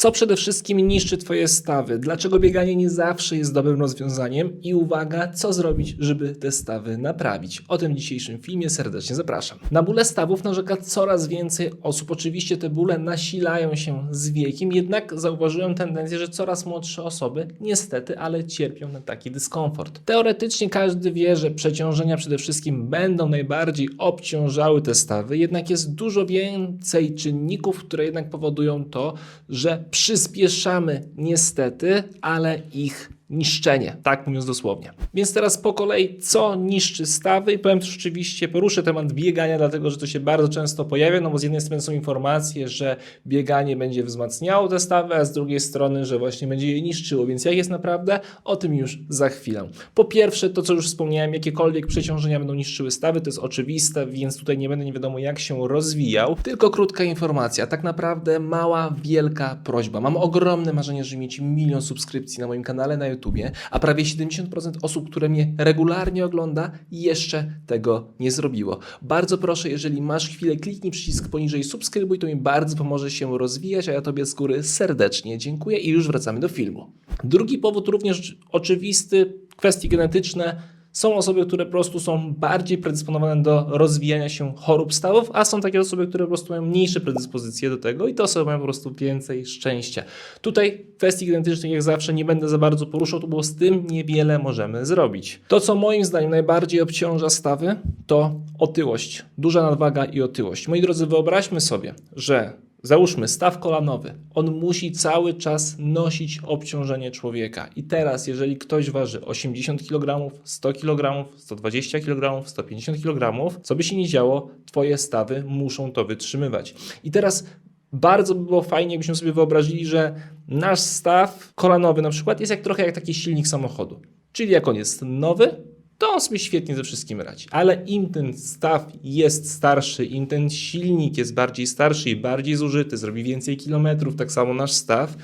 Co przede wszystkim niszczy Twoje stawy? Dlaczego bieganie nie zawsze jest dobrym rozwiązaniem? I uwaga, co zrobić, żeby te stawy naprawić? O tym dzisiejszym filmie serdecznie zapraszam. Na bóle stawów narzeka coraz więcej osób. Oczywiście te bóle nasilają się z wiekiem, jednak zauważyłem tendencję, że coraz młodsze osoby niestety, ale cierpią na taki dyskomfort. Teoretycznie każdy wie, że przeciążenia przede wszystkim będą najbardziej obciążały te stawy, jednak jest dużo więcej czynników, które jednak powodują to, że przyspieszamy niestety, ale ich niszczenie, tak mówiąc dosłownie. Więc teraz po kolei, co niszczy stawy? I powiem też oczywiście, poruszę temat biegania, dlatego że to się bardzo często pojawia, no bo z jednej strony są informacje, że bieganie będzie wzmacniało te stawy, a z drugiej strony, że właśnie będzie je niszczyło. Więc jak jest naprawdę? O tym już za chwilę. Po pierwsze, to co już wspomniałem, jakiekolwiek przeciążenia będą niszczyły stawy, to jest oczywiste, więc tutaj nie będę nie wiadomo jak się rozwijał. Tylko krótka informacja, tak naprawdę mała, wielka prośba. Mam ogromne marzenie, żeby mieć milion subskrypcji na moim kanale na YouTubie, a prawie 70% osób, które mnie regularnie ogląda, jeszcze tego nie zrobiło. Bardzo proszę, jeżeli masz chwilę, kliknij przycisk poniżej subskrybuj, to mi bardzo pomoże się rozwijać, a ja Tobie z góry serdecznie dziękuję i już wracamy do filmu. Drugi powód również oczywisty, kwestie genetyczne. Są osoby, które po prostu są bardziej predysponowane do rozwijania się chorób stawów, a są takie osoby, które po prostu mają mniejsze predyspozycje do tego i te osoby mają po prostu więcej szczęścia. Tutaj kwestii genetycznych jak zawsze nie będę za bardzo poruszał, bo z tym niewiele możemy zrobić. To, co moim zdaniem najbardziej obciąża stawy, to otyłość. Duża nadwaga i otyłość. Moi drodzy, wyobraźmy sobie, że Załóżmy staw kolanowy. On musi cały czas nosić obciążenie człowieka. I teraz, jeżeli ktoś waży 80 kg, 100 kg, 120 kg, 150 kg, co by się nie działo, twoje stawy muszą to wytrzymywać. I teraz bardzo by było fajnie, jakbyśmy sobie wyobrazili, że nasz staw kolanowy na przykład jest jak trochę jak taki silnik samochodu. Czyli jak on jest nowy, to on sobie świetnie ze wszystkim radzi. Ale im ten staw jest starszy, im ten silnik jest bardziej starszy i bardziej zużyty, zrobi więcej kilometrów, tak samo nasz staw,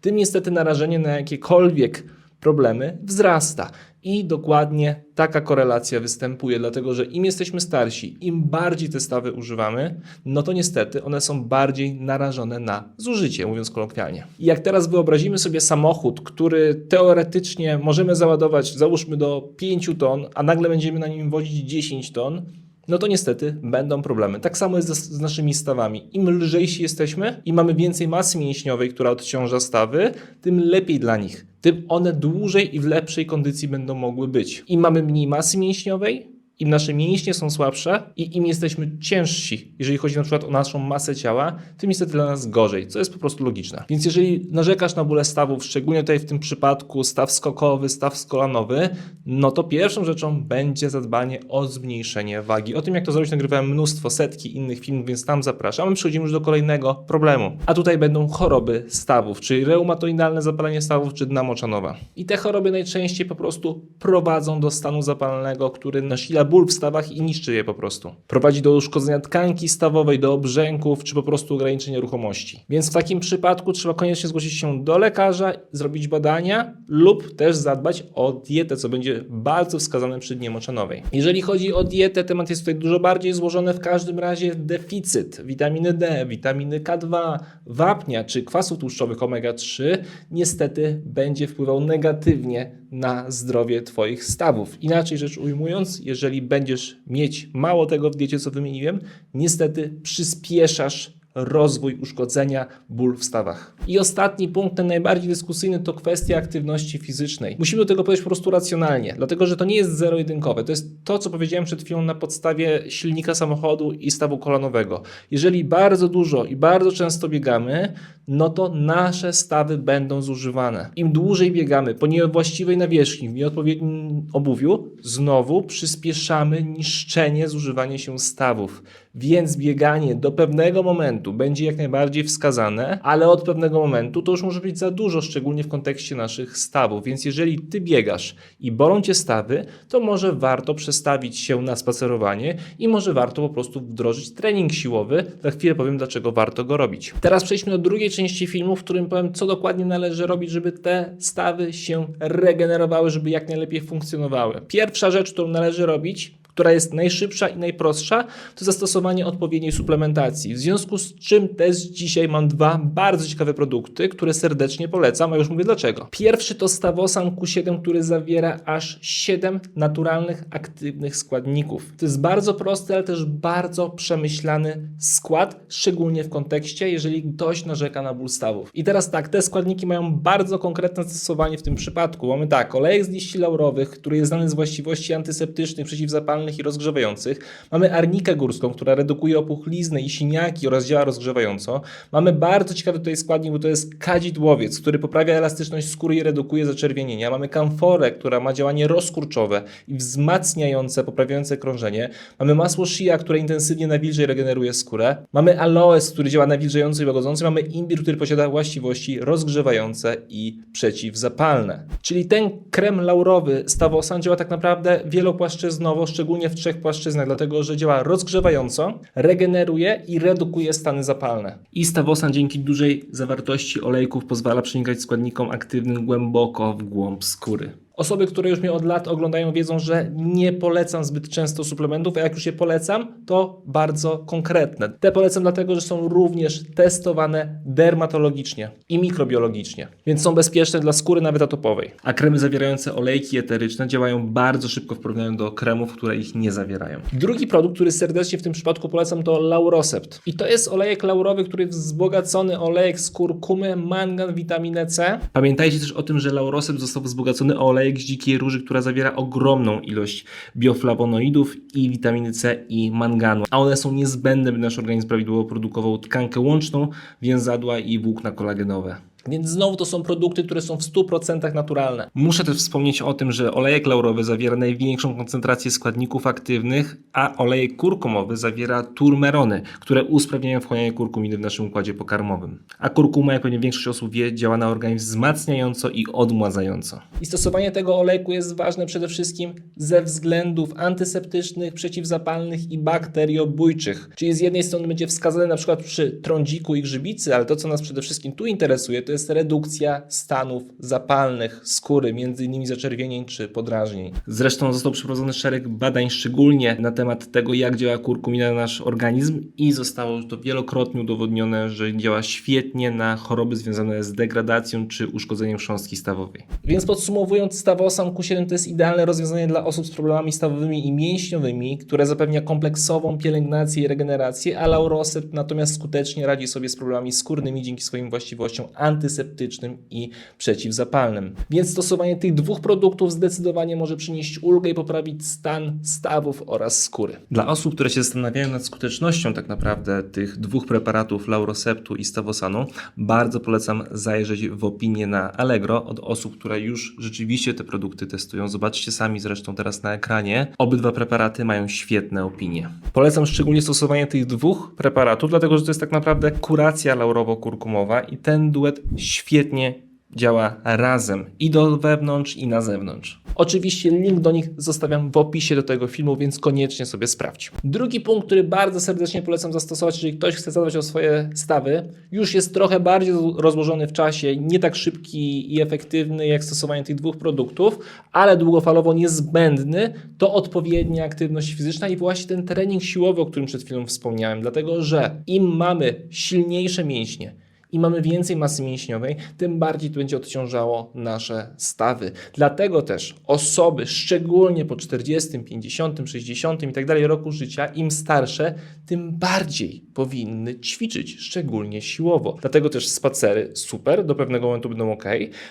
tym niestety narażenie na jakiekolwiek problemy wzrasta. I dokładnie taka korelacja występuje, dlatego że im jesteśmy starsi, im bardziej te stawy używamy, no to niestety one są bardziej narażone na zużycie, mówiąc kolokwialnie. I jak teraz wyobrazimy sobie samochód, który teoretycznie możemy załadować, załóżmy do 5 ton, a nagle będziemy na nim wozić 10 ton, no to niestety będą problemy. Tak samo jest z, naszymi stawami. Im lżejsi jesteśmy i mamy więcej masy mięśniowej, która odciąża stawy, tym lepiej dla nich. Tym one dłużej i w lepszej kondycji będą mogły być. Im mamy mniej masy mięśniowej, im nasze mięśnie są słabsze i im jesteśmy ciężsi, jeżeli chodzi na przykład o naszą masę ciała, tym niestety dla nas gorzej, co jest po prostu logiczne. Więc jeżeli narzekasz na bóle stawów, szczególnie tutaj w tym przypadku staw skokowy, staw skolanowy, no to pierwszą rzeczą będzie zadbanie o zmniejszenie wagi. O tym jak to zrobić nagrywałem mnóstwo, setki innych filmów, więc tam zapraszam. Przechodzimy już do kolejnego problemu. A tutaj będą choroby stawów, czyli reumatoidalne zapalenie stawów czy dna moczanowa. I te choroby najczęściej po prostu prowadzą do stanu zapalnego, który nasila ból w stawach i niszczy je po prostu. Prowadzi do uszkodzenia tkanki stawowej, do obrzęków, czy po prostu ograniczenia ruchomości. Więc w takim przypadku trzeba koniecznie zgłosić się do lekarza, zrobić badania lub też zadbać o dietę, co będzie bardzo wskazane przy dnie moczanowej. Jeżeli chodzi o dietę, temat jest tutaj dużo bardziej złożony. W każdym razie deficyt witaminy D, witaminy K2, wapnia czy kwasów tłuszczowych omega-3 niestety będzie wpływał negatywnie na zdrowie Twoich stawów. Inaczej rzecz ujmując, jeżeli będziesz mieć mało tego w diecie, co wymieniłem, niestety przyspieszasz rozwój uszkodzenia, ból w stawach. I ostatni punkt, ten najbardziej dyskusyjny, to kwestia aktywności fizycznej. Musimy do tego podejść po prostu racjonalnie, dlatego że to nie jest zero-jedynkowe. To jest to, co powiedziałem przed chwilą na podstawie silnika samochodu i stawu kolanowego. Jeżeli bardzo dużo i bardzo często biegamy, no to nasze stawy będą zużywane. Im dłużej biegamy po niewłaściwej nawierzchni, w nieodpowiednim obuwiu, znowu przyspieszamy niszczenie, zużywanie się stawów. Więc bieganie do pewnego momentu będzie jak najbardziej wskazane, ale od pewnego momentu to już może być za dużo, szczególnie w kontekście naszych stawów. Więc jeżeli ty biegasz i bolą cię stawy, to może warto przestawić się na spacerowanie i może warto po prostu wdrożyć trening siłowy. Za chwilę powiem, dlaczego warto go robić. Teraz przejdźmy do drugiej części filmu, w którym powiem, co dokładnie należy robić, żeby te stawy się regenerowały, żeby jak najlepiej funkcjonowały. Pierwsza rzecz, którą należy robić, która jest najszybsza i najprostsza, to zastosowanie odpowiedniej suplementacji. W związku z czym też dzisiaj mam dwa bardzo ciekawe produkty, które serdecznie polecam, a już mówię dlaczego. Pierwszy to Stavosan Q7, który zawiera aż 7 naturalnych, aktywnych składników. To jest bardzo prosty, ale też bardzo przemyślany skład, szczególnie w kontekście, jeżeli ktoś narzeka na ból stawów. I teraz tak, te składniki mają bardzo konkretne zastosowanie w tym przypadku. Mamy tak, olejek z liści laurowych, który jest znany z właściwości antyseptycznych, przeciwzapalnych i rozgrzewających. Mamy arnikę górską, która redukuje opuchlizny i siniaki oraz działa rozgrzewająco. Mamy bardzo ciekawy tutaj składnik, bo to jest kadzidłowiec, który poprawia elastyczność skóry i redukuje zaczerwienienia. Mamy kamforę, która ma działanie rozkurczowe i wzmacniające, poprawiające krążenie. Mamy masło shea, które intensywnie nawilża i regeneruje skórę. Mamy aloes, który działa nawilżająco i łagodząco. Mamy imbir, który posiada właściwości rozgrzewające i przeciwzapalne. Czyli ten krem laurowy Stavosan działa tak naprawdę wielopłaszczyznowo, szczególnie w trzech płaszczyznach, dlatego że działa rozgrzewająco, regeneruje i redukuje stany zapalne. I Stavosan dzięki dużej zawartości olejków pozwala przenikać składnikom aktywnym głęboko w głąb skóry. Osoby, które już mnie od lat oglądają, wiedzą, że nie polecam zbyt często suplementów, a jak już je polecam, to bardzo konkretne. Te polecam dlatego, że są również testowane dermatologicznie i mikrobiologicznie, więc są bezpieczne dla skóry nawet atopowej. A kremy zawierające olejki eteryczne działają bardzo szybko w porównaniu do kremów, które ich nie zawierają. Drugi produkt, który serdecznie w tym przypadku polecam, to Laurosept. I to jest olejek laurowy, który wzbogacony olejek z kurkumy, mangan, witaminę C. Pamiętajcie też o tym, że Laurosept został wzbogacony o olejek z dzikiej róży, która zawiera ogromną ilość bioflawonoidów i witaminy C i manganu, a one są niezbędne, by nasz organizm prawidłowo produkował tkankę łączną, więzadła i włókna kolagenowe. Więc znowu to są produkty, które są w 100% naturalne. Muszę też wspomnieć o tym, że olejek laurowy zawiera największą koncentrację składników aktywnych, a olejek kurkumowy zawiera turmerony, które usprawniają wchłanianie kurkuminy w naszym układzie pokarmowym. A kurkuma, jak pewnie większość osób wie, działa na organizm wzmacniająco i odmładzająco. I stosowanie tego olejku jest ważne przede wszystkim ze względów antyseptycznych, przeciwzapalnych i bakteriobójczych. Czyli z jednej strony będzie wskazane na przykład przy trądziku i grzybicy, ale to, co nas przede wszystkim tu interesuje, to jest redukcja stanów zapalnych skóry, między innymi zaczerwienień czy podrażnień. Zresztą został przeprowadzony szereg badań szczególnie na temat tego, jak działa kurkumina na nasz organizm i zostało to wielokrotnie udowodnione, że działa świetnie na choroby związane z degradacją czy uszkodzeniem chrząstki stawowej. Więc podsumowując, Stavosan Q7 to jest idealne rozwiązanie dla osób z problemami stawowymi i mięśniowymi, które zapewnia kompleksową pielęgnację i regenerację, a Laurosept natomiast skutecznie radzi sobie z problemami skórnymi dzięki swoim właściwościom antyseptycznym i przeciwzapalnym. Więc stosowanie tych dwóch produktów zdecydowanie może przynieść ulgę i poprawić stan stawów oraz skóry. Dla osób, które się zastanawiają nad skutecznością tak naprawdę tych dwóch preparatów Lauroseptu i Stavosanu, bardzo polecam zajrzeć w opinię na Allegro od osób, które już rzeczywiście te produkty testują. Zobaczcie sami zresztą teraz na ekranie. Obydwa preparaty mają świetne opinie. Polecam szczególnie stosowanie tych dwóch preparatów, dlatego że to jest tak naprawdę kuracja laurowo-kurkumowa i ten duet świetnie działa razem i do wewnątrz i na zewnątrz. Oczywiście link do nich zostawiam w opisie do tego filmu, więc koniecznie sobie sprawdź. Drugi punkt, który bardzo serdecznie polecam zastosować, jeżeli ktoś chce zadbać o swoje stawy, już jest trochę bardziej rozłożony w czasie, nie tak szybki i efektywny jak stosowanie tych dwóch produktów, ale długofalowo niezbędny, to odpowiednia aktywność fizyczna i właśnie ten trening siłowy, o którym przed chwilą wspomniałem, dlatego że im mamy silniejsze mięśnie, i mamy więcej masy mięśniowej, tym bardziej to będzie odciążało nasze stawy. Dlatego też osoby, szczególnie po 40, 50, 60 i tak dalej roku życia, im starsze, tym bardziej powinny ćwiczyć, szczególnie siłowo. Dlatego też spacery super, do pewnego momentu będą ok,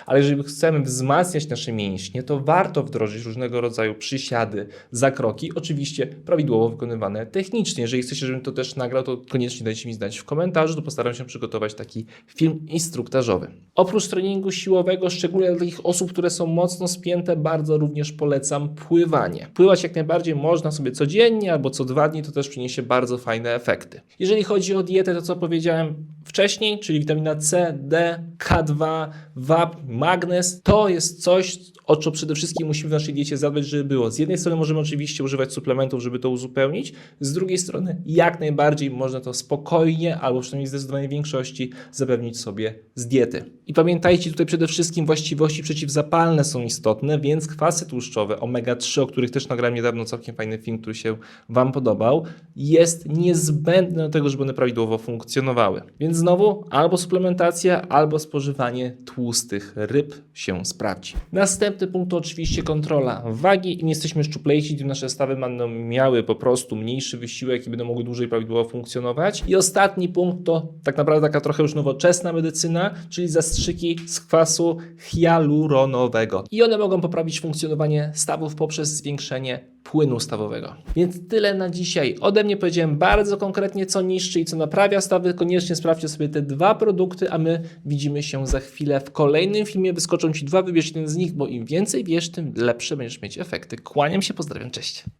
ale jeżeli chcemy wzmacniać nasze mięśnie, to warto wdrożyć różnego rodzaju przysiady, zakroki, oczywiście prawidłowo wykonywane technicznie. Jeżeli chcecie, żebym to też nagrał, to koniecznie dajcie mi znać w komentarzu, to postaram się przygotować taki film instruktażowy. Oprócz treningu siłowego, szczególnie dla takich osób, które są mocno spięte, bardzo również polecam pływanie. Pływać jak najbardziej można sobie codziennie albo co dwa dni, to też przyniesie bardzo fajne efekty. Jeżeli chodzi o dietę, to co powiedziałem wcześniej, czyli witamina C, D, K2, WAP, magnez, to jest coś, o co przede wszystkim musimy w naszej diecie zadbać, żeby było. Z jednej strony możemy oczywiście używać suplementów, żeby to uzupełnić, z drugiej strony jak najbardziej można to spokojnie, albo przynajmniej w zdecydowanej większości zapewnić sobie z diety. I pamiętajcie tutaj przede wszystkim właściwości przeciwzapalne są istotne, więc kwasy tłuszczowe omega-3, o których też nagrałem niedawno całkiem fajny film, który się Wam podobał, jest niezbędne do tego, żeby one prawidłowo funkcjonowały. Więc znowu albo suplementacja, albo spożywanie tłustych ryb się sprawdzi. Następny punkt to oczywiście kontrola wagi. Im jesteśmy szczuplejsi, tym nasze stawy będą miały po prostu mniejszy wysiłek i będą mogły dłużej prawidłowo funkcjonować. I ostatni punkt to tak naprawdę taka trochę już nowoczesna medycyna, czyli zastrzyki z kwasu hialuronowego. I one mogą poprawić funkcjonowanie stawów poprzez zwiększenie płynu stawowego. Więc tyle na dzisiaj. Ode mnie powiedziałem bardzo konkretnie, co niszczy i co naprawia stawy. Koniecznie sprawdźcie sobie te dwa produkty, a my widzimy się za chwilę w kolejnym filmie. Wyskoczą Ci dwa, wybierz jeden z nich, bo im więcej wiesz, tym lepsze będziesz mieć efekty. Kłaniam się, pozdrawiam, cześć.